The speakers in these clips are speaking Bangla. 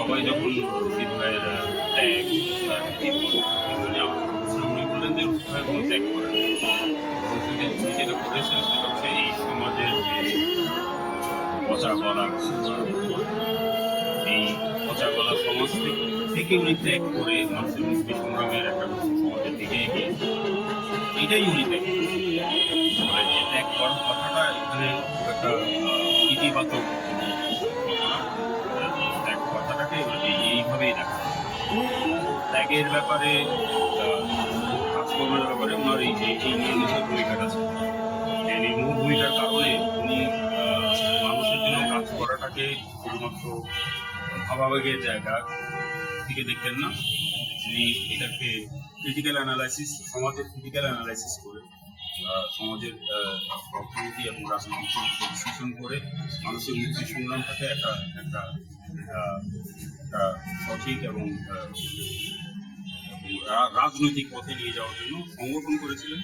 সবাই যখন রশিদ ভাইয়ের ত্যাগ তার জীবন উনি বললেন যে রশিদ ভাই ত্যাগ করেন উনি যেটা হচ্ছে এই সমাজের যে পচা গলা এই পচা গলা সমাজ থেকে থেকে উনি ত্যাগ করে মানুষের মুক্তি সংগ্রামের একটা সমাজের দিকে এগিয়ে এটাই উনি ত্যাগ করেছেন। মানে ত্যাগ করার কথাটা এখানে একটা ইতিবাচক এইভাবেই দেখা ত্যাগের ব্যাপারে কাজকর্মের ব্যাপারে ওনার এই এই নিয়ে নিজের ভূমিকাটা ছিল এই নির্মূল ভূমিকার কারণে উনি মানুষের জন্য কাজ করাটাকে শুধুমাত্র ভাবাবেগের জায়গা থেকে দেখতেন না। উনি এটাকে ক্রিটিক্যাল অ্যানালাইসিস সমাজের ক্রিটিক্যাল অ্যানালাইসিস করে সমাজের অর্থনীতি এবং রাজনৈতিক বিশ্লেষণ করে মানুষের মুক্তি সংগ্রামটাকে একটা একটা সঠিক এবং রাজনৈতিক পথে নিয়ে যাওয়ার জন্য সংগঠন করেছিলেন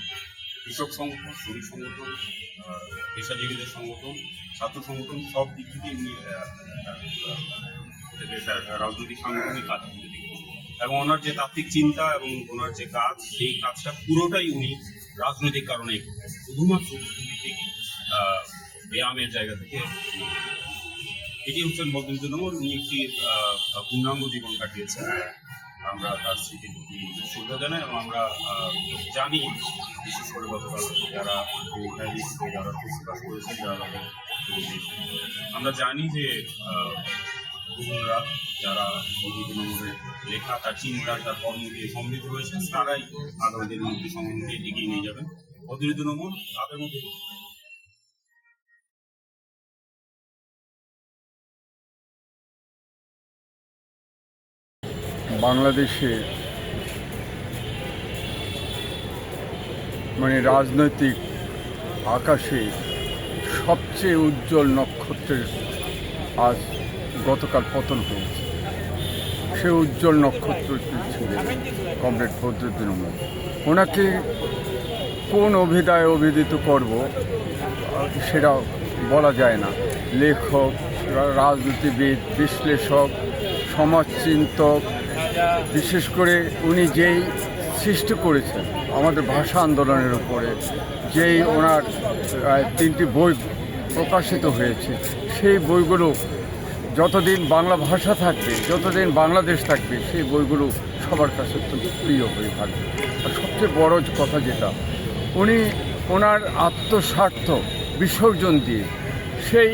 কৃষক সংগঠন, শ্রমিক সংগঠন, পেশাজীবীদের সংগঠন, ছাত্র সংগঠন, সব দিক থেকে রাজনৈতিক সাংগঠনিক কাজ এবং ওনার যে তাত্ত্বিক চিন্তা এবং ওনার যে কাজ, সেই কাজটা পুরোটাই উনি রাজনৈতিক কারণে। শুধুমাত্র রাজনৈতিক ব্যায়ামের জায়গা থেকে এটি হচ্ছেন বদরুদ্দিন ওমর উনি একটি পূর্ণাঙ্গ জীবন কাটিয়েছেন আমরা তার স্মৃতির প্রতি শ্রদ্ধা জানাই এবং আমরা জানি বিশেষ করে গতকাল যারা যারা প্রকাশ করেছেন, যারা। আমরা জানি যে যারা বদরুদ্দিন ওমরের লেখা, তার চিন্তা, তার কর্ম দিয়ে সমৃদ্ধ হয়েছেন, তারাই আগামী দিনে মুক্তি সংগ্রামকে এগিয়ে নিয়ে যাবেন বদরুদ্দিন ওমর তাদের মধ্যে বাংলাদেশে মানে রাজনৈতিক আকাশে সবচেয়ে উজ্জ্বল নক্ষত্রের আজ গতকাল পতন হয়েছে। সে উজ্জ্বল নক্ষত্রটি ছিলেন কমরেড উমর ওনাকে কোন অভিধায় অভিহিত করব সেটা বলা যায় না। লেখক, রাজনীতিবিদ, বিশ্লেষক, সমাজচিন্তক বিশেষ করে উনি যেই সৃষ্টি করেছেন, আমাদের ভাষা আন্দোলনের উপরে, যেই ওনার তিনটি বই প্রকাশিত হয়েছে, সেই বইগুলো যতদিন বাংলা ভাষা থাকবে, যতদিন বাংলাদেশ থাকবে, সেই বইগুলো সবার কাছে অত্যন্ত প্রিয় হয়ে থাকবে। আর সবচেয়ে বড় কথা যেটা, উনি ওনার আত্মস্বার্থ বিসর্জন দিয়ে, সেই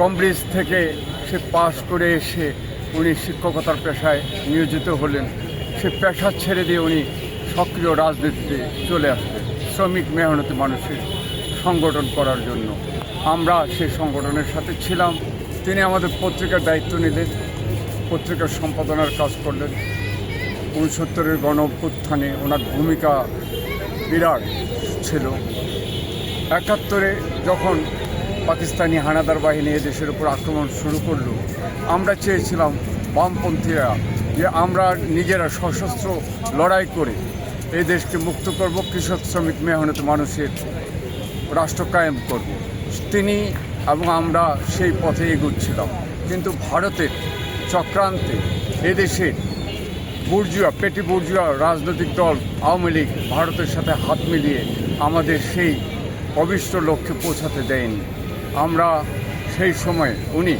কমব্রিজ থেকে সে পাশ করে এসে উনি শিক্ষকতার পেশায় নিয়োজিত হলেন। সে পেশা ছেড়ে দিয়ে উনি সক্রিয় রাজনীতিতে চলে আসলেন, শ্রমিক মেহনতি মানুষের সংগঠন করার জন্য। আমরা সেই সংগঠনের সাথে ছিলাম। তিনি আমাদের পত্রিকার দায়িত্ব নিলেন, পত্রিকার সম্পাদনার কাজ করলেন। উনসত্তরের গণ অভ্যুত্থানে ওনার ভূমিকা বিরাট ছিল। একাত্তরে যখন পাকিস্তানি হানাদার বাহিনী দেশের উপর আক্রমণ শুরু করল। আমরা চেয়েছিলাম বামপন্থীরা যে আমরা নিজেরা সশস্ত্র লড়াই করে এই দেশকে মুক্ত করব, কৃষক শ্রমিক মেহনত মানুষের রাষ্ট্র কায়েম করব। তিনি এবং আমরা সেই পথে এগুচ্ছিলাম। কিন্তু ভারতের চক্রান্তে এদেশের বুর্জুয়া, পেটি বুর্জুয়া রাজনৈতিক দল, আওয়ামী লীগ ভারতের সাথে হাত মিলিয়ে আমাদের সেই অবিষ্ট লক্ষ্যে পৌঁছাতে দেয়নি। আমরা সেই সময় উনি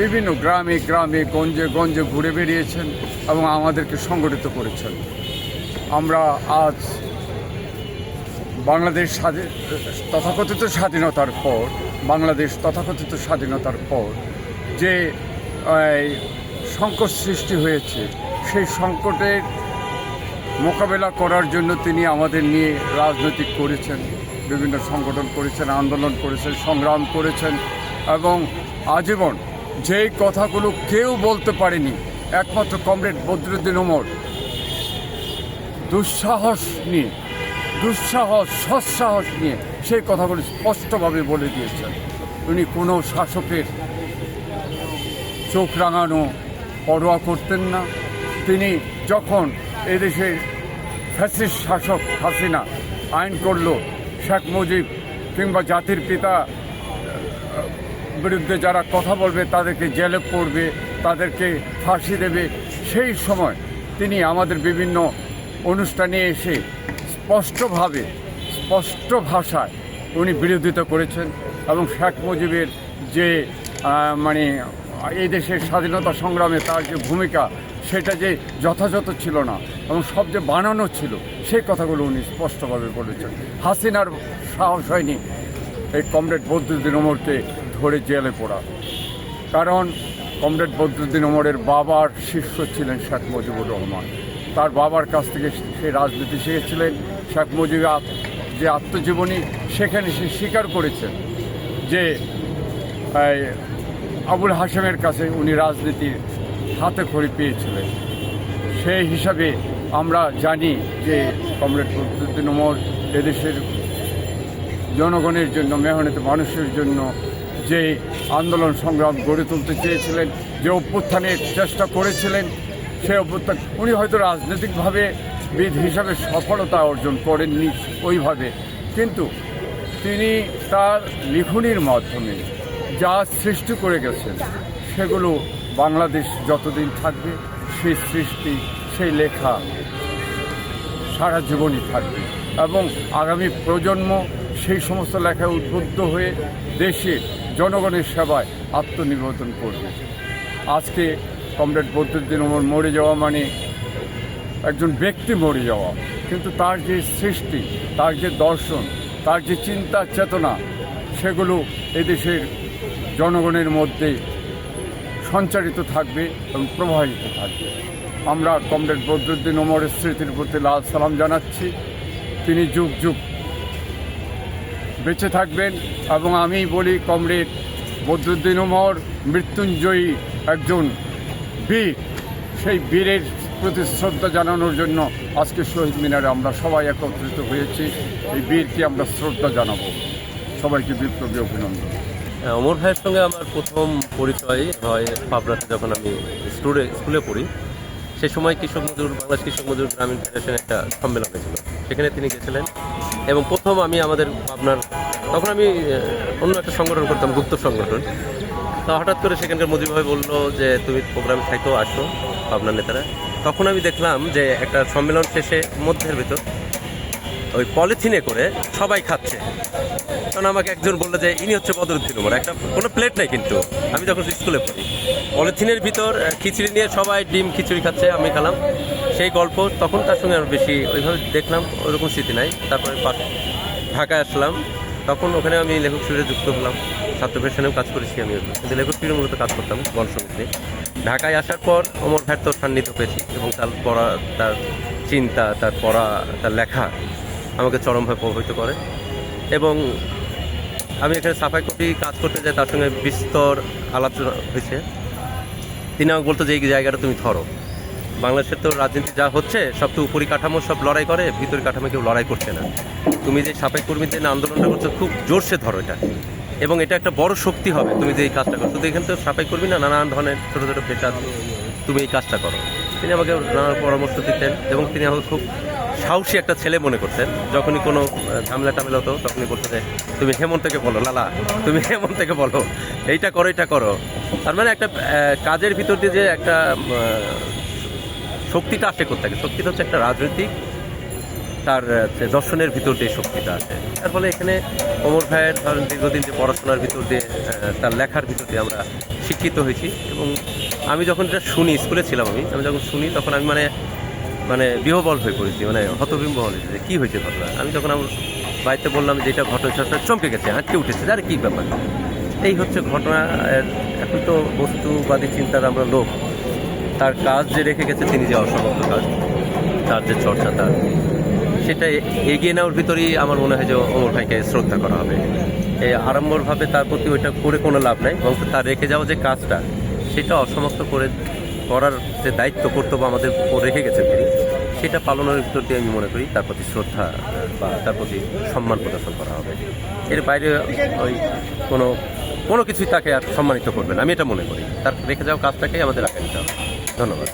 বিভিন্ন গ্রামে গ্রামে, গঞ্জে গঞ্জে ঘুরে বেরিয়েছেন এবং আমাদেরকে সংগঠিত করেছেন। আমরা আজ বাংলাদেশ স্বাধীন, তথাকথিত স্বাধীনতার পর, বাংলাদেশ তথাকথিত স্বাধীনতার পর যে সংকট সৃষ্টি হয়েছে, সেই সংকটের মোকাবেলা করার জন্য তিনি আমাদের নিয়ে রাজনৈতিক করেছেন। বিভিন্ন সংগঠন করেছেন, আন্দোলন করেছেন, সংগ্রাম করেছেন এবং আজীবন যেই কথাগুলো কেউ বলতে পারেনি, একমাত্র কমরেড বদরুদ্দিন ওমর, দুঃসাহস নিয়ে, দুঃসাহস, সৎসাহস নিয়ে সেই কথাগুলো স্পষ্টভাবে বলে দিয়েছেন। উনি কোনো শাসকের চোখ রাঙানো পরোয়া করতেন না। তিনি যখন এদেশের ফ্যাসিস্ট শাসক হাসিনা আইন করল শেখ মুজিব কিংবা জাতির পিতা বিরুদ্ধে যারা কথা বলবে, তাদেরকে জেলে পড়বে, তাদেরকে ফাঁসি দেবে, সেই সময় তিনি আমাদের বিভিন্ন অনুষ্ঠানে এসে স্পষ্টভাবে, স্পষ্ট ভাষায় উনি বিরোধিতা করেছেন এবং শেখ মুজিবের যে মানে এই দেশের স্বাধীনতা সংগ্রামে তার যে ভূমিকা সেটা যে যথাযথ ছিল না এবং সব যে বানানো ছিল সেই কথাগুলো উনি স্পষ্টভাবে বলেছেন। হাসিনার সাহস হয়নি এই কমরেড বদরুদ্দিন ওমরকে ধরে জেলে পড়া। কারণ কমরেড বদরুদ্দিন ওমরের বাবার শিষ্য ছিলেন শেখ মুজিবুর রহমান। তার বাবার কাছ থেকে সে রাজনীতি শিখেছিলেন। শেখ মুজিবের আত- যে আত্মজীবনী, সেখানে সে স্বীকার করেছেন যে আবুল হাসেমের কাছে উনি রাজনীতির হাতে খড়ি পেয়েছিলেন সেই হিসাবে আমরা জানি যে কমরেড বদরুদ্দিন ওমর এদেশের জনগণের জন্য, মেহনত মানুষের জন্য যে আন্দোলন সংগ্রাম গড়ে তুলতে চেয়েছিলেন, যে অভ্যুত্থানের চেষ্টা করেছিলেন, সেই অভ্যুত্থান উনি হয়তো রাজনৈতিকভাবে বিদ হিসাবে সফলতা অর্জন করেননি ওইভাবে। কিন্তু তিনি তার লিখনির মাধ্যমে যা সৃষ্টি করে গেছেন, সেগুলো বাংলাদেশ যতদিন থাকবে, সেই সৃষ্টি, সেই লেখা সারা জীবনই থাকবে। এবং আগামী প্রজন্ম সেই সমস্ত লেখায় উদ্বুদ্ধ হয়ে দেশের জনগণের সেবায় আত্মনিবেদন করবে। আজকে কমরেড বদরুদ্দিন ওমর মরে যাওয়া মানে একজন ব্যক্তি মরে যাওয়া, কিন্তু তার যে সৃষ্টি, তার যে দর্শন, তার যে চিন্তা চেতনা সেগুলো এদেশের জনগণের মধ্যে সঞ্চারিত থাকবে এবং প্রবাহিত থাকবে। আমরা কমরেড বদরুদ্দিন ওমরের স্মৃতির প্রতি লাল সালাম জানাচ্ছি। তিনি যুগ যুগ বেঁচে থাকবেন এবং আমি বলি কমরেড বদরুদ্দিন ওমর মৃত্যুঞ্জয়ী একজন বীর। সেই বীরের প্রতি শ্রদ্ধা জানানোর জন্য আজকে শহীদ মিনারে আমরা সবাই একত্রিত হয়েছি। এই বীরকে আমরা শ্রদ্ধা জানাব। সবাইকে বিপ্লবী অভিনন্দন। অমর ভাইয়ের সঙ্গে আমার প্রথম পরিচয় হয় পাবনাতে যখন আমি স্কুলে স্কুলে পড়ি। সে সময় কৃষক মজুর, বাংলাদেশ কৃষক মজুর গ্রামীণ ফেডারেশন একটা সম্মেলন হয়েছিল। সেখানে তিনি গেছিলেন এবং প্রথম আমি আমাদের পাবনার, তখন আমি অন্য একটা সংগঠন করতাম, গুপ্ত সংগঠন। তো হঠাৎ করে সেখানকার মজিব ভাই বলল যে, তুমি প্রোগ্রামে থাকো আসো পাবনার নেতারা। তখন আমি দেখলাম যে একটা সম্মেলন শেষে মধ্যের ভিতর ওই পলিথিনে করে সবাই খাচ্ছে। কারণ আমাকে একজন বলল যে, ইনি হচ্ছে বদরুদ্দিন উমর। একটা, কোনো প্লেট নাই কিন্তু। আমি যখন স্কুলে পড়ি, পলিথিনের ভিতর খিচুড়ি নিয়ে সবাই ডিম খিচুড়ি খাচ্ছে, আমি খেলাম। সেই গল্প তখন তার সঙ্গে আর বেশি ওইভাবে দেখলাম, ওরকম স্মৃতি নাই। তারপরে ঢাকায় আসলাম। তখন ওখানে আমি লেখক শিবিরে যুক্ত হলাম। ছাত্র ফেশনেও কাজ করেছি আমি কিন্তু লেখক শিবিরে মূলত কাজ করতাম গণসমিতি ঢাকায় আসার পর অমর ভাইয়ের তো সান্নিধ্য পেয়েছি এবং তার পড়া, তার চিন্তা, তার পড়া, তার লেখা আমাকে চরমভাবে প্রভাবিত করে। এবং আমি এখানে সাফাই কপি কাজ করতে যাই, তার সঙ্গে বিস্তর আলোচনা হয়েছে। তিনি আমাকে বলতো যে এই জায়গাটা তুমি ধরো। বাংলাদেশের তো রাজনীতি যা হচ্ছে, সব তো উপরি কাঠামো, সব লড়াই করে, ভিতরি কাঠামো কেউ লড়াই করছে না। তুমি যে সাফাই কর্মীদের আন্দোলনটা করছ, খুব জোরসে ধরো এটা। এবং এটা একটা বড় শক্তি হবে, তুমি যে এই কাজটা করো। শুধু এখানে তো সাফাই করবি না, নানান ধরনের ছোটো ছোটো পেশা তুমি এই কাজটা করো। তিনি আমাকে নানান পরামর্শ দিতেন, এবং তিনি আমাকে খুব সাহসী একটা ছেলে মনে করতেন যখনই কোনো ঝামেলা টামেলা হতো, তখনই বলতো যে, তুমি হেমন্তকে বলো, লালা, তুমি হেমন্তকে বলো, এইটা করো এটা করো। তার মানে একটা কাজের ভিতর দিয়ে যে একটা শক্তিটা আসে কোথেকে শক্তিটা হচ্ছে একটা রাজনৈতিক, তার দর্শনের ভিতর দিয়ে শক্তিটা আছে তার ফলে এখানে অমর ভাইয়ের ধরেন দীর্ঘদিন যে পড়াশোনার ভিতর দিয়ে তার লেখার ভিতর দিয়ে আমরা শিক্ষিত হয়েছি। এবং আমি যখন এটা শুনি, স্কুলে ছিলাম আমি আমি যখন শুনি, তখন আমি মানে মানে বিহবল হয়ে পড়েছি মানে হতবিম্ব হয়েছে কী হয়েছে ঘটনা? আমি যখন আমার বাড়িতে বললাম যে এটা ঘটনা চমকে গেছে, আটকে উঠেছে, আর কী ব্যাপার? এই হচ্ছে ঘটনা এখন তো বস্তুবাদী চিন্তার আমরা লোক তার কাজ যে রেখে গেছে, তিনি যে অসমাপ্ত কাজ, তার যে চর্চা, তার সেটা এগিয়ে নেওয়ার ভিতরেই আমার মনে হয় যে অমর ভাইকে শ্রদ্ধা করা হবে। এই আড়ম্বরভাবে তার প্রতি ওইটা করে কোনো লাভ নাই এবং তার রেখে যাওয়া যে কাজটা, সেটা অসমাপ্ত করে করার যে দায়িত্ব, কর্তব্য আমাদের রেখে গেছেন তিনি সেটা পালনের ভিতর দিয়ে আমি মনে করি তার প্রতি শ্রদ্ধা বা তার প্রতি সম্মান প্রদর্শন করা হবে। এর বাইরে ওই কোনো কোনো কিছুই তাকে আর সম্মানিত করবেন আমি এটা মনে করি। তার রেখে যাওয়া কাজটাকেই আমাদের আগে নিতে হবে। ধন্যবাদ।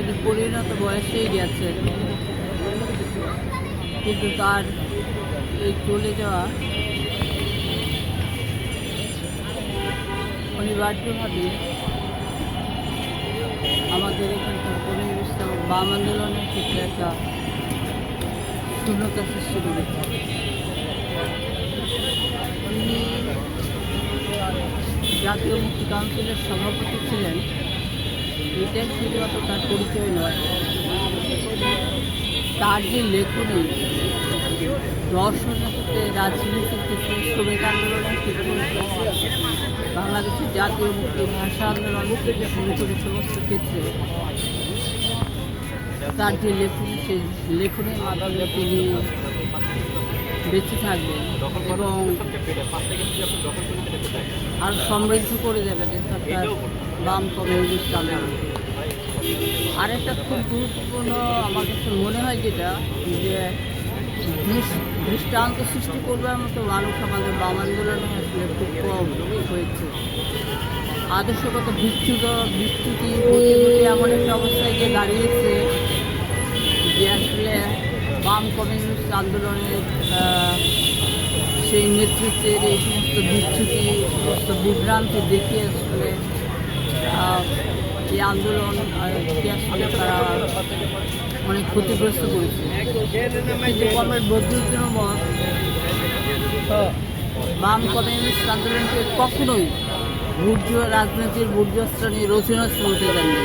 তিনি পরিণত বয়সেই গেছেন কিন্তু তার এই চলে যাওয়া অনিবার্যভাবে আমাদের এখানকার পরিবেশ বাম আন্দোলনের ক্ষেত্রে একটা শূন্যতা সৃষ্টি করেছে উনি জাতীয় মুক্তি কাউন্সিলের সভাপতি ছিলেন। এটাই শুধুমাত্র তার পরিচয় নয়। তার যে লেখনী দর্শনের ক্ষেত্রে রাজনীতির ক্ষেত্রে শ্রমিক আন্দোলনের ক্ষেত্রে বাংলাদেশের জাতীয় মুক্তি ভাষা আন্দোলন থেকে শুরু করে সমস্ত ক্ষেত্রে। তার যে লেখনী সেই লেখনের মাধ্যমে তিনি বেঁচে থাকবেন এবং আর সমৃদ্ধ করে দেবেন। সরকার বাম কমিউনিস্ট আন্দোলন আরেকটা খুব গুরুত্বপূর্ণ আমার কাছে মনে হয় যেটা, যে দৃষ্টান্ত সৃষ্টি করবার মতো মানুষ আমাদের বাম আন্দোলনে আসলে খুব কম হয়েছে। আদর্শগত বিচ্যুত বিচ্যুতি এমন একটা অবস্থায় গিয়ে দাঁড়িয়েছে যে আসলে বাম কমিউনিস্ট আন্দোলনের সেই নেতৃত্বের এই সমস্ত বিচ্যুতি, সমস্ত বিভ্রান্তি দেখে আসলে এই আন্দোলন আসলে তারা অনেক ক্ষতিগ্রস্ত করেছে। বাম কমিউনিস্ট আন্দোলনকে কখনোই বুর্জ রাজনীতির বুর্জ শ্রেণি রচনা শুনতে দেননি।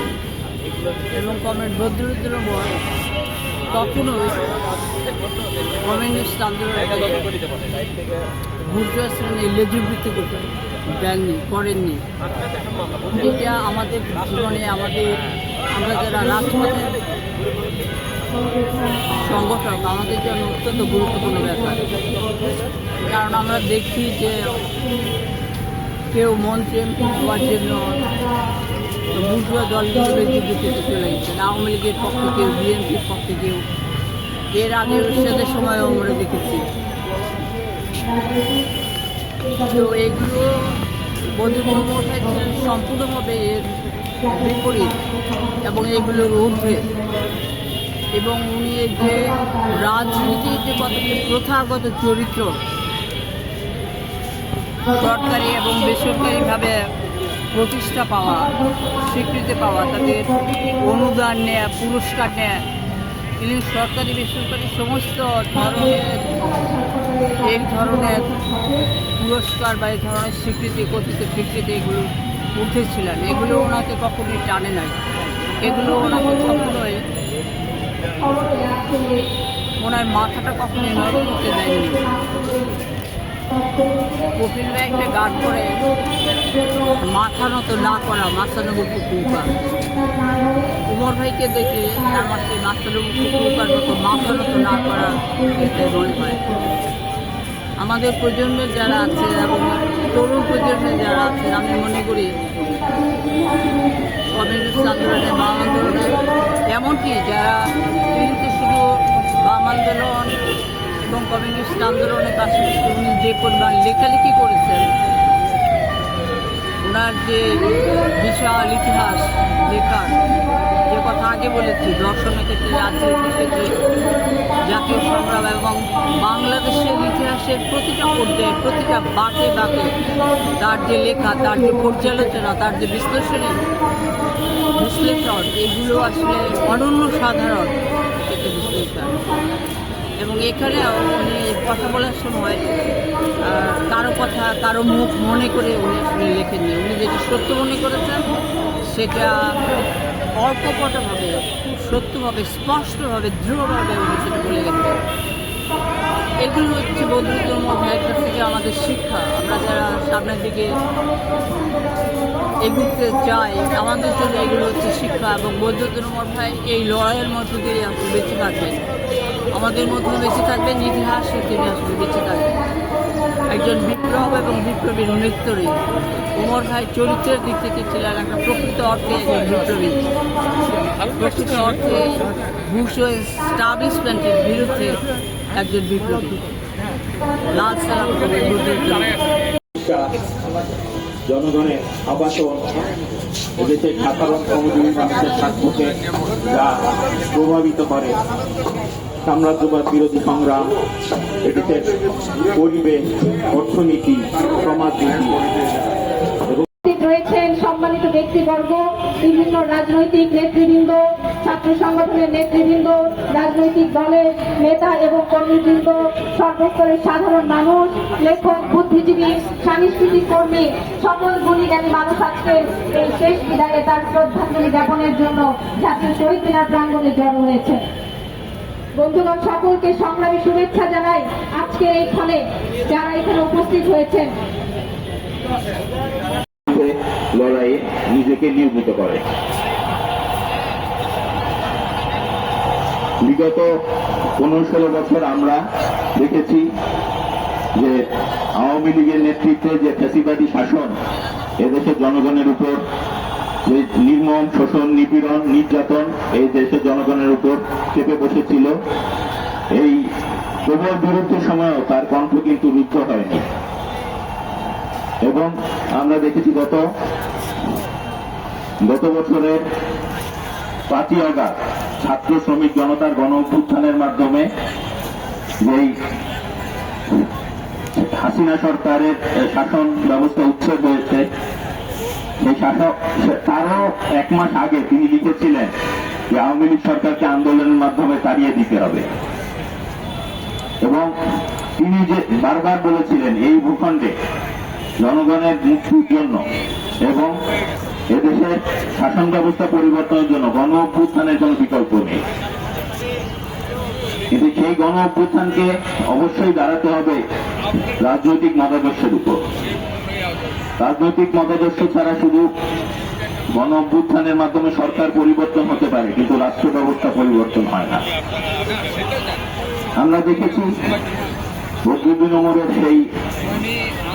এবং কমরেড বদরুদ্দিন কখনোই কমিউনিস্ট আন্দোলনকে বুর্জ শ্রেণি লেজুবৃত্তি করতে দেননি, করেননি। এটা আমাদের জীবনে, আমাদের, আমরা যারা রাজপথের সংগঠক, আমাদের জন্য অত্যন্ত গুরুত্বপূর্ণ ব্যাপার। কারণ আমরা দেখি যে কেউ মঞ্চে এমপি হওয়ার জন্য বুঝুয়া দলগুলো বিবৃতিতে চলে গেছেন আওয়ামী লীগের পক্ষে কেউ, বিএনপির পক্ষে কেউ। এর আগে সেদের সময়ও আমরা দেখেছি। তো এগুলো বন্ধুগুলো ছিলেন সম্পূর্ণভাবে এর বিপরীত এবং এগুলোর ঊর্ধ্বে এবং উনি যে রাজনীতির যে কতগুলি প্রথাগত চরিত্র, সরকারি এবং বেসরকারিভাবে প্রতিষ্ঠা পাওয়া, স্বীকৃতি পাওয়া, তাদের অনুদান নেয়া, পুরস্কার নেয়া তিনি সরকারি, বেসরকারি সমস্ত ধরনের এই ধরনের পুরস্কার বা এই ধরনের স্বীকৃতি, কথিত স্বীকৃতি এগুলো উঠেছিলেন। এগুলো ওনাকে কখনোই টানে নাই। এগুলো ওনাকে কখনোই ওনার মাথাটা কখনোই নরম করতে দেয়নি। কপিল ভাই একটা গান করে, মাথা নত না করা মাসানুবুকু কুকার উমর ভাইকে দেখে আমার সেই মাসানুবুকু কুকার মতো মাথা নত না করা এটাই মনে হয়। আমাদের প্রজন্মের যারা আছে এবং তরুণ প্রজন্মের যারা আছে, আমি মনে করি কমিউনিস্ট আন্দোলনে বাম আন্দোলনে, এমনকি যারা কিন্তু শুধু বাম আন্দোলন এবং কমিউনিস্ট আন্দোলনের পাশাপাশি উনি যে পরিমাণ লেখালেখি করেছেন ওনার যে বিশাল ইতিহাস, লেখার। যে কথা আগে বলেছি, দর্শনের ক্ষেত্রে, রাজনীতির ক্ষেত্রে, জাতীয় সংগ্রাম এবং বাংলাদেশের ইতিহাসের প্রতিটা পর্যায়ে, প্রতিটা বাঁকে বাঁকে, তার যে লেখা, তার যে পর্যালোচনা, তার যে বিশ্লেষণী বিশ্লেষণ, এগুলো আসলে অনন্য সাধারণ। একটা বিশ্লেষণ এবং এখানে উনি কথা বলার সময় কারও কথা, কারও মুখ মনে করে উনি আসলে লেখেননি উনি যেটা সত্য মনে করেছেন, সেটা অল্পপটভাবে সত্যভাবে, স্পষ্টভাবে, দৃঢ়ভাবে উনি সেটা বলে গেছেন। এগুলো হচ্ছে বৌদ্ধধর্ম ভাইয়ের একটা থেকে আমাদের শিক্ষা। আমরা যারা সামনের দিকে এগুতে চাই আমাদের জন্য এগুলো হচ্ছে শিক্ষা এবং বৌদ্ধ ধর্ম এই লড়াইয়ের মধ্য দিয়ে বেঁচে থাকবেন আমাদের মধ্যে বেঁচে থাকবেন, ইতিহাস তিনি আসলে বেঁচে থাকবেন। একজন বিপ্লব এবং বিপ্লবীর নেত্রী উমর ভাই চরিত্রের দিক থেকে ছিলেন একটা প্রকৃত অর্থে একজন বিপ্লবী। প্রকৃত অর্থে বুশ স্টাবলিশমেন্টের বিরুদ্ধে একজন বিপ্লবী। লাল সালাম জনগণের আবাসন এদেশের সাধারণ শ্রমজীবী মানুষের স্বার্থকে যা প্রভাবিত করে। সাম্রাজ্যবাদ বিরোধী সংগ্রাম এদেশের পরিবেশ অর্থনীতি সমাজনীতি রয়েছেন সম্মানিত ব্যক্তিবর্গ, বিভিন্ন রাজনৈতিক নেতৃবৃন্দ, ছাত্র সংগঠনের নেতৃবৃন্দ, রাজনৈতিক দলের নেতা এবং কর্মীবৃন্দ, সর্বস্তরের সাধারণ মানুষ, লেখক, বুদ্ধিজীবী, সাংস্কৃতিক কর্মী, সকল গুণীজ্ঞানী মানুষ আজকে এই শেষ বিদায়ে তার শ্রদ্ধাঞ্জলি জ্ঞাপনের জন্য জাতীয় শহীদ মিনার প্রাঙ্গণে জড়ো হয়েছে বন্ধুগণ, সকলকে সংগ্রামী শুভেচ্ছা জানাই আজকে এই ফলে যারা এখানে উপস্থিত হয়েছেন। লড়াইয়ে নিজেকে নিয়োজিত করে। বিগত পনেরো ষোলো বছর আমরা দেখেছি যে আওয়ামী লীগের নেতৃত্বে যে ফ্যাসিবাদী শাসন এদেশের জনগণের উপর নির্মম, শোষণ, নিপীড়ন, নির্যাতন এই দেশের জনগণের উপর চেপে বসেছিল। এই প্রবল বিরুদ্ধের সময়ও তার কণ্ঠ কিন্তু রুদ্ধ হয়নি। এবং আমরা দেখেছি গত গত বছরের পাঁচই আগস্ট ছাত্র শ্রমিক জনতার গণ অভ্যুত্থানের মাধ্যমে যেই হাসিনা সরকারের শাসন ব্যবস্থা উচ্ছেদ হয়েছে সেই শাসক তারও এক মাস আগে তিনি লিখেছিলেন যে আওয়ামী লীগ সরকারকে আন্দোলনের মাধ্যমে তাড়িয়ে দিতে হবে। এবং তিনি যে বারবার বলেছিলেন এই ভূখণ্ডে জনগণের মুক্তির জন্য এবং এদেশের শাসন ব্যবস্থা পরিবর্তনের জন্য গণ অভ্যুত্থানের কোনো বিকল্প নেই। কিন্তু সেই গণ অভ্যুত্থানকে অবশ্যই দাঁড়াতে হবে রাজনৈতিক মতাদর্শের উপর। রাজনৈতিক মতাদর্শ ছাড়া শুধু গণ অভ্যুত্থানের মাধ্যমে সরকার পরিবর্তন হতে পারে, কিন্তু রাষ্ট্র ব্যবস্থা পরিবর্তন হয় না। আমরা দেখেছি বদরুদ্দিন ওমরের সেই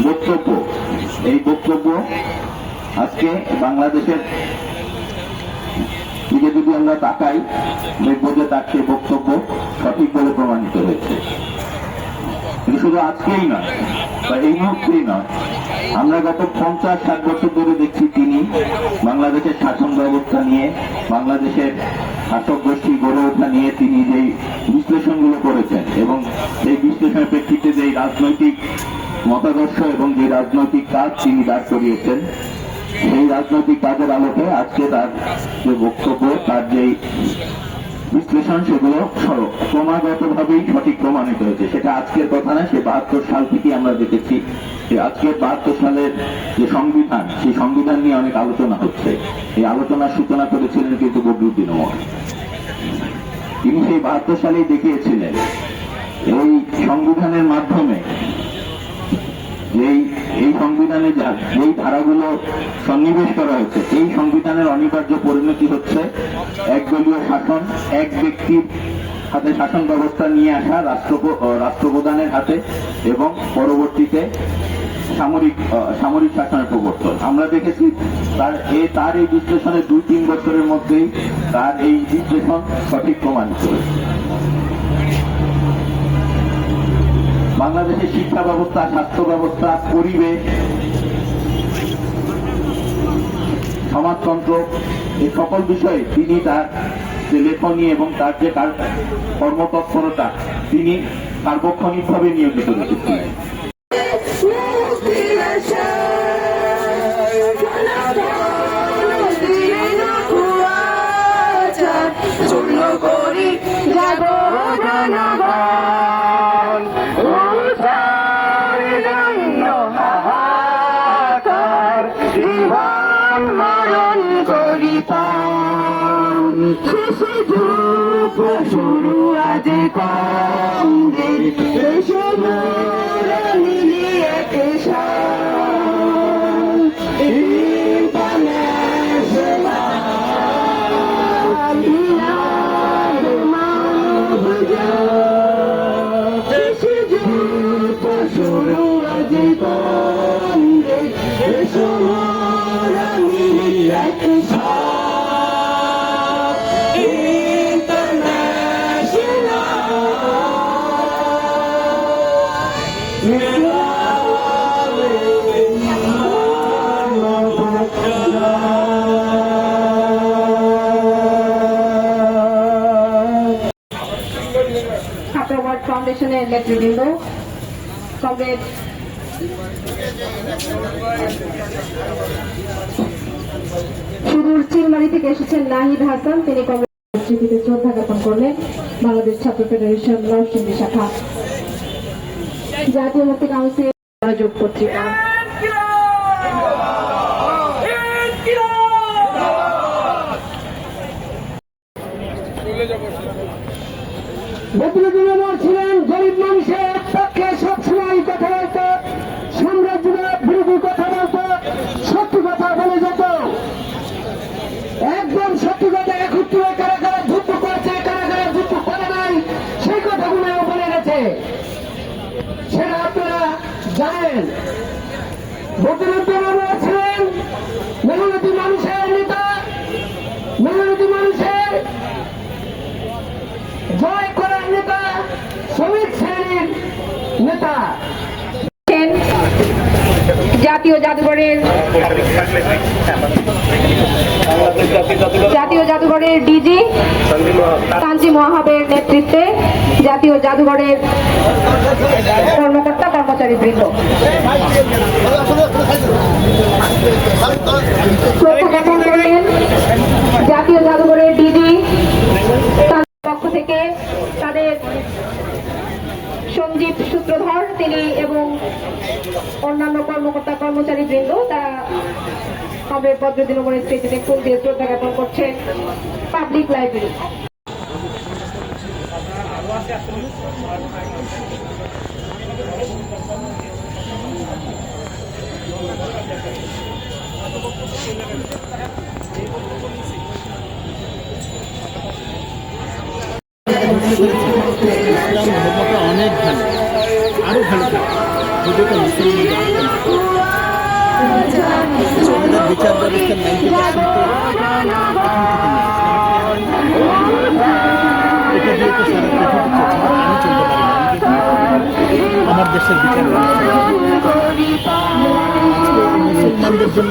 বক্তব্য। এই বক্তব্য আজকে বাংলাদেশের দিকে যদি আমরা তাকাই, দেখব যে তার সেই বক্তব্য সঠিক বলে প্রমাণিত হয়েছে। কিন্তু শুধু আজকেই নয়, বা এই মুহূর্তেই নয়। আমরা গত পঞ্চাশ ষাট বছর ধরে দেখছি তিনি বাংলাদেশের শাসন ব্যবস্থা নিয়ে, বাংলাদেশের শাসক গোষ্ঠী গড়ে ওঠা নিয়ে তিনি যেই বিশ্লেষণগুলো করেছেন এবং সেই বিশ্লেষণের প্রেক্ষিতে যেই রাজনৈতিক মতাদর্শ এবং যে রাজনৈতিক কাজ তিনি দাঁড় করিয়েছেন, সেই রাজনৈতিক কাজের আলোকে আজকে তার যে বক্তব্য, তার যেই বিশ্লেষণ সেগুলো সরব ক্রমাগতভাবেই সঠিক প্রমাণিত হয়েছে। সেটা আজকের কথা না, সে বাহাত্তর সাল থেকে আমরা দেখেছি যে আজকের বাহাত্তর সালের যে সংবিধান, সেই সংবিধান নিয়ে অনেক আলোচনা হচ্ছে। এই আলোচনার সূচনা করেছিলেন কিন্তু বদরুদ্দিন ওমর। তিনি সেই বাহাত্তর সালেই দেখিয়েছিলেন, এই সংবিধানের মাধ্যমে এই এই সংবিধানে যেই ধারাগুলো সন্নিবেশ করা হয়েছে এই সংবিধানের অনিবার্য পরিণতি হচ্ছে একদলীয় শাসন, এক ব্যক্তির হাতে শাসন ব্যবস্থা নিয়ে আসা রাষ্ট্র রাষ্ট্রপ্রধানের হাতে এবং পরবর্তীতে সামরিক সামরিক শাসনের প্রবর্তন। আমরা দেখেছি তার, এ, তার এই বিশ্লেষণে দুই তিন বছরের মধ্যেই তার এই বিশ্লেষণ সঠিক প্রমাণিত হয়েছে। বাংলাদেশের শিক্ষা ব্যবস্থা, স্বাস্থ্য ব্যবস্থা, পরিবেশ, সমাজতন্ত্র, এই সকল বিষয়ে তিনি তার যে লেখনী এবং তার যে কার- কর্মতৎপরতা, তিনি সার্বক্ষণিকভাবে নিয়োজিত রেখেছিলেন পান শেষে যুগ শুরু আজ কংগ্রেস শুরু মিলিয়ে কিষান ছাত্র ওয়ার্ড ফাউন্ডেশনের নেতৃবৃন্দ কমরেড সুদূর চিলমারি থেকে এসেছেন নাহিদ হাসান। তিনি কমরেড স্মৃতিতে শ্রদ্ধা জ্ঞাপন করলেন। বাংলাদেশ ছাত্র ফেডারেশন নরসিংদী শাখা। জাতীয় মুক্তি কাউন্সিল যোগ পত্রিকা বদরুদ্দিন জাতীয় জাদুঘরের ডিজি কাঞ্চি মহাবের নেতৃত্বে জাতীয় জাদুঘরের কর্মকর্তা, কর্মচারী বৃন্দ। জাতীয় জাদুঘরের ডিজি পক্ষ থেকে তাদের সঞ্জীব সূত্রধর তিনি এবং অন্যান্য কর্মকর্তা কর্মচারী বৃন্দ, তারা কমরেড বদ্রদিন ওমরের স্মৃতিতে ফুল দিয়ে শ্রদ্ধা জ্ঞাপন করছেন পাবলিক লাইব্রেরি ভালো যদি এটা মুসলমানদের আমাদের বিচার ব্যবস্থার নাইনটি এটা দিয়ে তো আমার দেশের বিচার মুসলমানদের জন্য